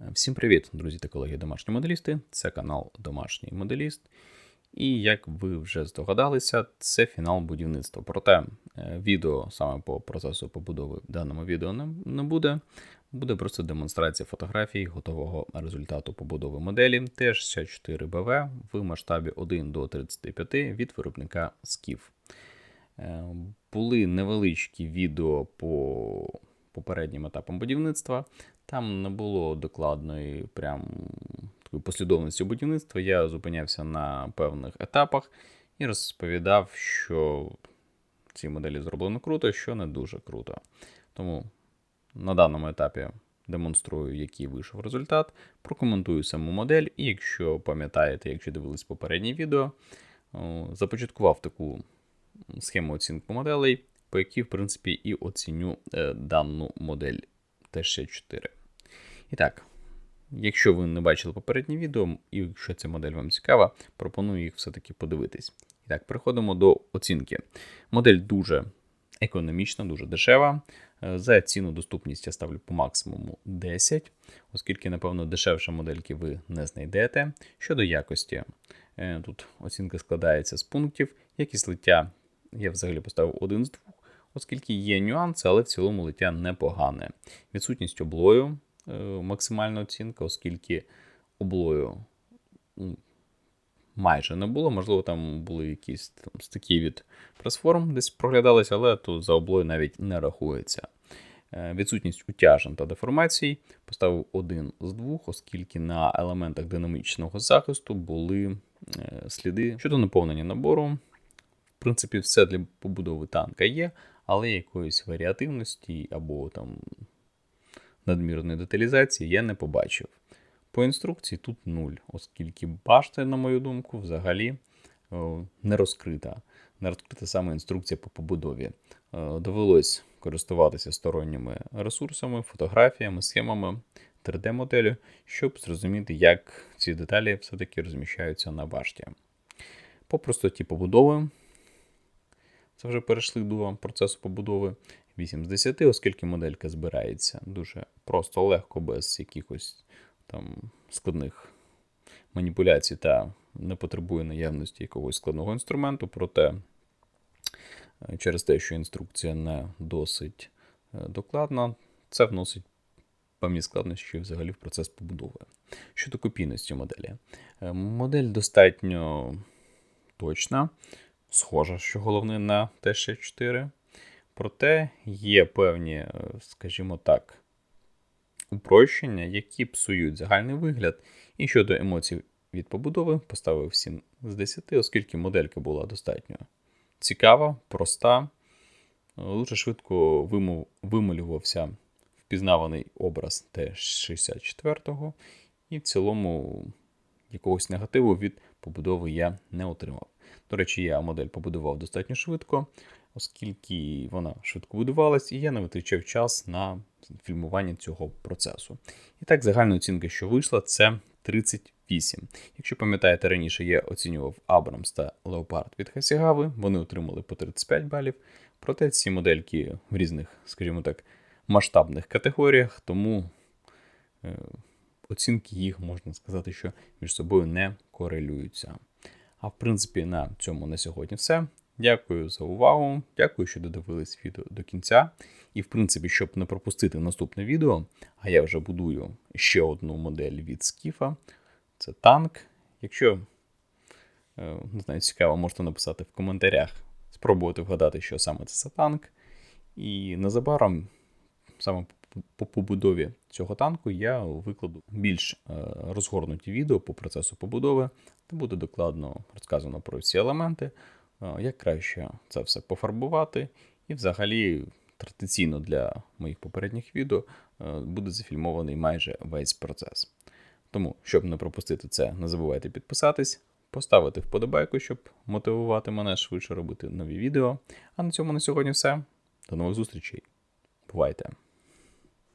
Всім привіт, друзі та колеги домашні моделісти. Це канал Домашній Моделіст. І як ви вже здогадалися, це фінал будівництва. Проте е, відео саме по процесу побудови в даному відео не, буде. Буде просто демонстрація фотографій готового результату побудови моделі Т64БВ в масштабі 1 до 35 від виробника SKIF. Е, Були невеличкі відео по попереднім етапам будівництва. Там не було докладної прям такої послідовності будівництва. Я зупинявся на певних етапах і розповідав, що ці моделі зроблено круто, що не дуже круто. Тому на даному етапі демонструю, який вийшов результат, прокоментую саму модель, і якщо пам'ятаєте, якщо дивились попереднє відео, започаткував таку схему оцінки моделей, по якій, в принципі, і оціню е, дану модель Т64. І так, якщо ви не бачили попереднє відео, і якщо ця модель вам цікава, пропоную їх все-таки подивитись. І так, переходимо до оцінки. Модель дуже економічна, дуже дешева. Е, за ціну доступність я ставлю по максимуму 10, оскільки, напевно, дешевше модельки ви не знайдете. Щодо якості, е, тут оцінка складається з пунктів. Якість лиття я взагалі поставив один з двох, оскільки є нюанси, але в цілому лиття непогане. Відсутність облою максимальна оцінка, оскільки облою ну, майже не було. Можливо, там були якісь там стики від пресформ, десь проглядалися, але тут за облою навіть не рахується. Е, відсутність утяжень та деформацій поставив один з двох, оскільки на елементах динамічного захисту були е, сліди щодо наповнення набору. В принципі, все для побудови танка є, але якоїсь варіативності або там надмірної деталізації я не побачив. По інструкції тут нуль, оскільки башта, на мою думку, взагалі не розкрита. Не розкрита саме інструкція по побудові. Довелось користуватися сторонніми ресурсами, фотографіями, схемами 3D-моделі, щоб зрозуміти, як ці деталі все-таки розміщаються на башті. По простоті побудови, це вже перейшли до процесу побудови. 8 з 10, оскільки моделька збирається дуже просто, легко, без якихось там складних маніпуляцій та не потребує наявності якогось складного інструменту, проте е, через те, що інструкція не досить е, докладна, це вносить певні складнощі взагалі в процес побудови. Щодо копійності моделі, е, модель достатньо точна, схожа, що головне на Т-64. Проте є певні, е, скажімо так, упрощення, які псують загальний вигляд. І щодо емоцій від побудови, поставив 7 з 10, оскільки моделька була достатньо цікава, проста, дуже швидко вималювався впізнаваний образ Т-64, і в цілому якогось негативу від побудови я не отримав. До речі, я модель побудував достатньо швидко оскільки вона швидко будувалась, і я не витрачав час на фільмування цього процесу. І так, загальна оцінка, що вийшла, це 38. Якщо пам'ятаєте, раніше я оцінював Абрамс та Leopard від Хасігави, вони отримали по 35 балів. Проте ці модельки в різних, скажімо так, масштабних категоріях, тому е, оцінки їх можна сказати, що між собою не корелюються. А в принципі, на цьому на сьогодні все. Дякую за увагу. Дякую, що додивились відео до кінця. І, в принципі, щоб не пропустити наступне відео, а я вже будую ще одну модель від Скіфа. Це танк. Якщо е, не знаю, цікаво, можете написати в коментарях, спробувати вгадати, що саме це за танк. І незабаром, саме по побудові цього танку, я викладу більш е, розгорнуті відео по процесу побудови, де буде докладно розказано про всі елементи як краще це все пофарбувати. І взагалі традиційно для моїх попередніх відео е, буде зафільмований майже весь процес. Тому, щоб не пропустити це, не забувайте підписатись, поставити вподобайку, щоб мотивувати мене швидше робити нові відео. А на цьому на сьогодні все. До нових зустрічей. Бувайте!